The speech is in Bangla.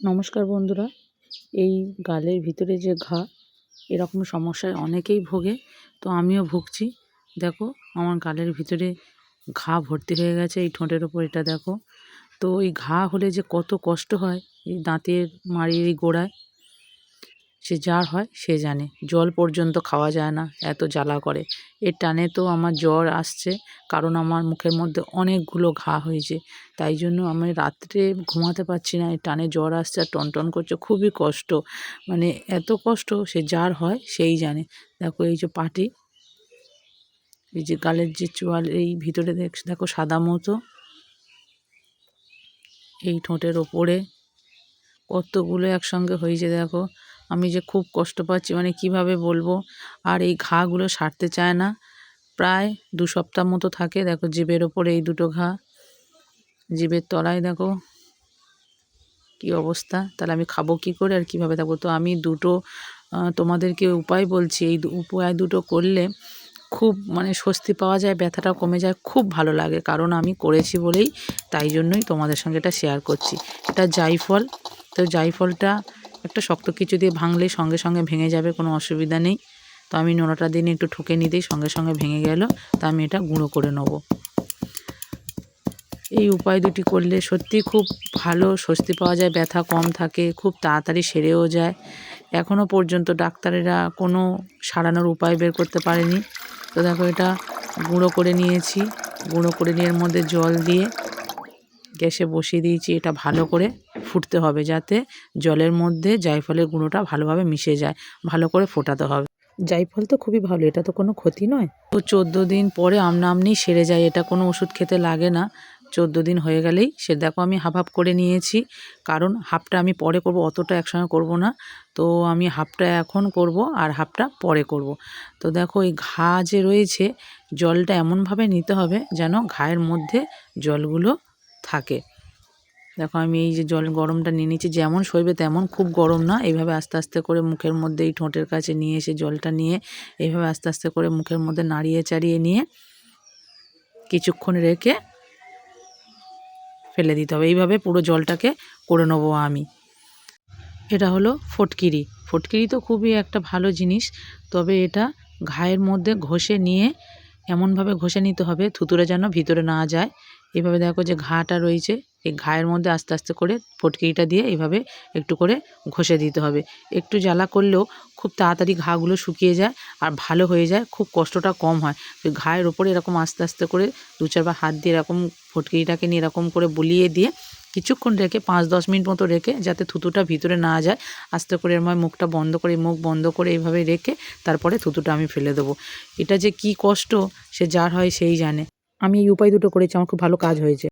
নমস্কার বন্ধুরা। এই গালের ভিতরে যে ঘা, এরকম সমস্যায় অনেকেই ভোগে, তো আমিও ভুগছি। দেখো, আমার গালের ভিতরে ঘা ভর্তি হয়ে গেছে, এই ঠোঁটের ওপর এটা দেখো। তো এই ঘা হলে যে কত কষ্ট হয়, এই দাঁতের মাড়ির এই গোড়ায়। সে যার হয় সে জানে। জল পর্যন্ত খাওয়া যায় না, এত জ্বালা করে। এর টানে তো আমার জ্বর আসছে, কারণ আমার মুখের মধ্যে অনেকগুলো ঘা হয়েছে। তাই জন্য আমি রাত্রে ঘুমাতে পারছি না এই টানে জ্বর আসছে আর টনটন করছে, খুবই কষ্ট। মানে এত কষ্ট, সে যার হয় সেই জানে। দেখো এই যে পাটি, এই যে গালের যে চোয়াল, এই ভিতরে দেখ, দেখো সাদা মতো। এই ঠোঁটের ওপরে কতগুলো একসঙ্গে হয়েছে, দেখো। আমি যে খুব কষ্ট পাচ্ছি মানে কীভাবে বলব? আর এই ঘাগুলো সারতে চায় না। প্রায় দু সপ্তাহ মতো থাকে, দেখো জিভের ওপরে এই দুটো ঘা। জিভের তলায় দেখো কি অবস্থা। তাহলে আমি খাব কি করে আর কীভাবে থাকব তো আমি দুটো তোমাদেরকে উপায় বলছি। এই উপায় দুটো করলে খুব মানে স্বস্তি পাওয়া যায় ব্যথাটা কমে যায়, খুব ভালো লাগে। কারণ আমি করেছি বলেই তাই জন্যই তোমাদের সঙ্গে এটা শেয়ার করছি। এটা জাইফল, তো জাইফলটা একটা শক্ত কিছু দিয়ে ভাঙলেই সঙ্গে সঙ্গে ভেঙে যাবে, কোনো অসুবিধা নেই। তো আমি নোড়াটা দিয়ে একটু ঠুকে নিতেই সঙ্গে সঙ্গে ভেঙে গেল, তা আমি এটা গুঁড়ো করে নেব। এই উপায় দুটি করলে সত্যি খুব ভালো স্বস্তি পাওয়া যায়, ব্যথা কম থাকে, খুব তাড়াতাড়ি সেরেও যায়। এখনও পর্যন্ত ডাক্তারেরা কোনো সারানোর উপায় বের করতে পারেনি। তো দেখো এটা গুঁড়ো করে নিয়েছি, গুঁড়ো করে নিয়ে এর মধ্যে জল দিয়ে গ্যাসে বসিয়ে দিয়েছি এটা ভালো করে। ফুটতে হবে যাতে জলের মধ্যে জায়ফলের গুঁড়োটা ভালোভাবে মিশে যায় ভালো করে ফোটাতে হবে। জায়ফল তো খুবই ভালো এটা তো কোনো ক্ষতি নয়। তো চোদ্দ দিন পরে আমনা আমনি সেরে যায় এটা কোনো ওষুধ খেতে লাগে না। চোদ্দ দিন হয়ে গেলেই সে দেখো আমি হাফ হাফ করে নিয়েছি কারণ হাফটা আমি পরে করব অতটা একসঙ্গে করব না। তো আমি হাফটা এখন করব আর হাফটা পরে করব। তো দেখো এই ঘা যে রয়েছে জলটা এমনভাবে নিতে হবে যেন ঘায়ের মধ্যে জলগুলো থাকে। দেখো, আমি এই যে জল গরমটা নিয়ে নিচ্ছি, যেমন সইবে তেমন খুব গরম না। এইভাবে আস্তে আস্তে করে মুখের মধ্যে এই ঠোঁটের কাছে নিয়ে এসে জলটা নিয়ে এইভাবে আস্তে আস্তে করে মুখের মধ্যে নাড়িয়ে চাড়িয়ে নিয়ে কিছুক্ষণ রেখে ফেলে দিতে হবে। এইভাবে পুরো জলটাকে করে নেব আমি। এটা হলো ফটকিরি। ফটকিরি তো খুবই একটা ভালো জিনিস, তবে এটা ঘায়ের মধ্যে ঘষে নিয়ে এমনভাবে ঘষে নিতে হবে থুতুরে যেন ভিতরে না যায়। এভাবে দেখো যে ঘাটা রয়েছে এই ঘায়ের মধ্যে আস্তে আস্তে করে ফটকিরিটা দিয়ে এইভাবে একটু করে ঘষে দিতে হবে। একটু জ্বালা করলেও খুব তাড়াতাড়ি ঘাগুলো শুকিয়ে যায় আর ভালো হয়ে যায়, খুব কষ্টটা কম হয়। ঘায়ের ওপরে এরকম আস্তে আস্তে করে দু চারবার হাত দিয়ে এরকম ফটকিরিটাকে নিয়ে এরকম করে বুলিয়ে দিয়ে কিছুক্ষণ রেখে পাঁচ দশ মিনিট মতো রেখে যাতে থুতুটা ভিতরে না যায়, আস্তে করে এর মুখটা বন্ধ করে, মুখ বন্ধ করে এইভাবে রেখে তারপরে থুতুটা আমি ফেলে দেবো। এটা যে কি কষ্ট, সে যার হয় সেই জানে। আমি এই উপায় দুটো করেছি, আমার খুব ভালো কাজ হয়েছে।